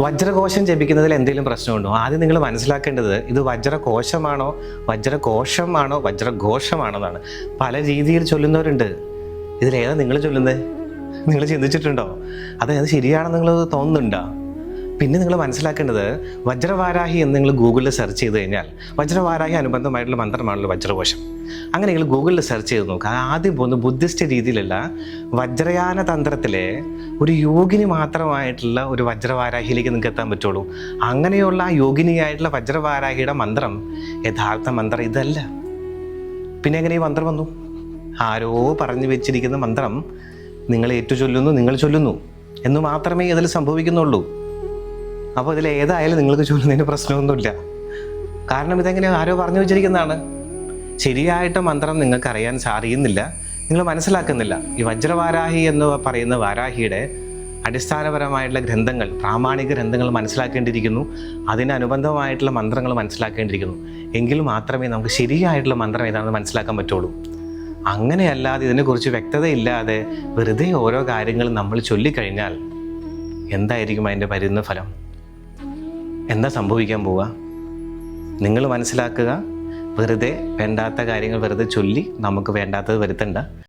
വജ്രകോശം ജപിക്കുന്നതിൽ എന്തെങ്കിലും പ്രശ്നമുണ്ടോ? ആദ്യം നിങ്ങൾ മനസ്സിലാക്കേണ്ടത് ഇത് വജ്രകോശമാണോ വജ്രകോശമാണോ വജ്രഘോഷമാണോ എന്നാണ് പല രീതിയിൽ ചൊല്ലുന്നവരുണ്ട്. ഇതിലേതാ നിങ്ങൾ ചൊല്ലുന്നത് നിങ്ങൾ ചിന്തിച്ചിട്ടുണ്ടോ? അതായത് അത് ശരിയാണെന്ന് നിങ്ങൾ തോന്നുന്നുണ്ടോ? പിന്നെ നിങ്ങൾ മനസ്സിലാക്കേണ്ടത് വജ്രവാരാഹി എന്ന് നിങ്ങൾ ഗൂഗിളിൽ സെർച്ച് ചെയ്ത് കഴിഞ്ഞാൽ വജ്രവാരാഹി അനുബന്ധമായിട്ടുള്ള മന്ത്രമാണല്ലോ വജ്രകോശം. അങ്ങനെ നിങ്ങൾ ഗൂഗിളിൽ സെർച്ച് ചെയ്ത് നോക്കുക ആദ്യം പോകുന്ന ബുദ്ധിസ്റ്റ് രീതിയിലുള്ള വജ്രയാന തന്ത്രത്തിലെ ഒരു യോഗിനി മാത്രമായിട്ടുള്ള ഒരു വജ്രവാരാഹിയിലേക്ക് നിങ്ങൾക്ക് എത്താൻ പറ്റുള്ളൂ. അങ്ങനെയുള്ള ആ യോഗിനിയായിട്ടുള്ള വജ്രവാരാഹിയുടെ മന്ത്രം യഥാർത്ഥ മന്ത്രം ഇതല്ല. പിന്നെ എങ്ങനെ ഈ മന്ത്രം വന്നു? ആരോ പറഞ്ഞു വെച്ചിരിക്കുന്ന മന്ത്രം നിങ്ങൾ ഏറ്റു ചൊല്ലുന്നു നിങ്ങൾ ചൊല്ലുന്നു എന്ന് മാത്രമേ ഇതിൽ സംഭവിക്കുന്നുള്ളൂ. അപ്പോൾ ഇതിൽ ഏതായാലും നിങ്ങൾക്ക് ചൊല്ലുന്നതിന് പ്രശ്നമൊന്നുമില്ല. കാരണം ഇതെങ്ങനെ ആരോ പറഞ്ഞു വെച്ചിരിക്കുന്നതാണ്. ശരിയായിട്ട് മന്ത്രം നിങ്ങൾക്ക് അറിയാൻ നിങ്ങൾ മനസ്സിലാക്കുന്നില്ല. ഈ വജ്രവാരാഹി എന്ന് പറയുന്ന വാരാഹിയുടെ അടിസ്ഥാനപരമായിട്ടുള്ള ഗ്രന്ഥങ്ങൾ പ്രാമാണിക ഗ്രന്ഥങ്ങൾ മനസ്സിലാക്കേണ്ടിയിരിക്കുന്നു. അതിനനുബന്ധമായിട്ടുള്ള മന്ത്രങ്ങൾ മനസ്സിലാക്കേണ്ടിയിരിക്കുന്നു. എങ്കിൽ മാത്രമേ നമുക്ക് ശരിയായിട്ടുള്ള മന്ത്രം ഏതാണെന്ന് മനസ്സിലാക്കാൻ പറ്റുള്ളൂ. അങ്ങനെയല്ലാതെ ഇതിനെക്കുറിച്ച് വ്യക്തതയില്ലാതെ വെറുതെ ഓരോ കാര്യങ്ങളും നമ്മൾ ചൊല്ലിക്കഴിഞ്ഞാൽ എന്തായിരിക്കും അതിന്റെ വരുന്ന ഫലം എന്താ സംഭവിക്കാൻ പോവുക നിങ്ങൾ മനസ്സിലാക്കുക വെറുതെ വേണ്ടാത്ത കാര്യങ്ങൾ വെറുതെ ചൊല്ലി നമുക്ക് വേണ്ടാത്തത് വരുത്തണ്ട.